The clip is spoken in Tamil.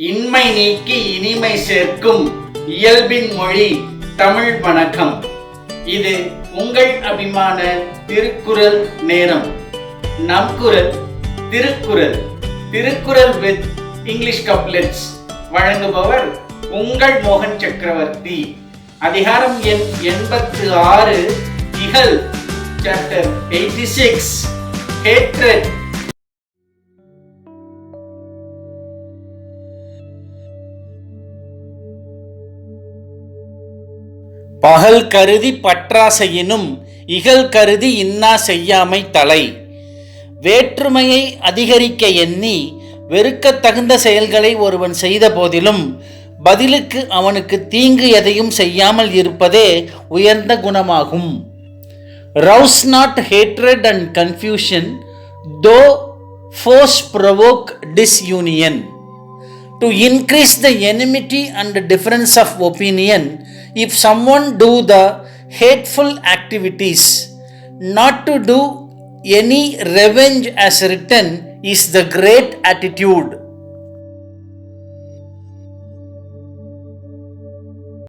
இன்மை நீக்கி இனிமை சேர்க்கும் இயல்பின் மொழி தமிழ் வணக்கம். இது உங்கள் அபிமான திருக்குறள் நேரம். நம் குரல் Thirukkural. Thirukkural with English couplets வழங்குபவர் உங்கள் மோகன் சக்கரவர்த்தி. அதிகாரம் எண் எண்பத்து ஆறு இகல் சாப்டர் எயிட்டி சிக்ஸ் ஹேட்ரட் பகல் கருதி பற்றாசையினும் இகல் கருதி இன்னா செய்யாமை தலை. வேற்றுமையை அதிகரிக்க எண்ணி வெறுக்கத் தகுந்த செயல்களை ஒருவன் செய்த போதிலும் பதிலுக்கு அவனுக்கு தீங்கு எதையும் செய்யாமல் இருப்பதே உயர்ந்த குணமாகும். Rouse not hatred and confusion though force provoke disunion to increase the enmity and difference of opinion if someone do the hateful activities not to do any revenge as written is the great attitude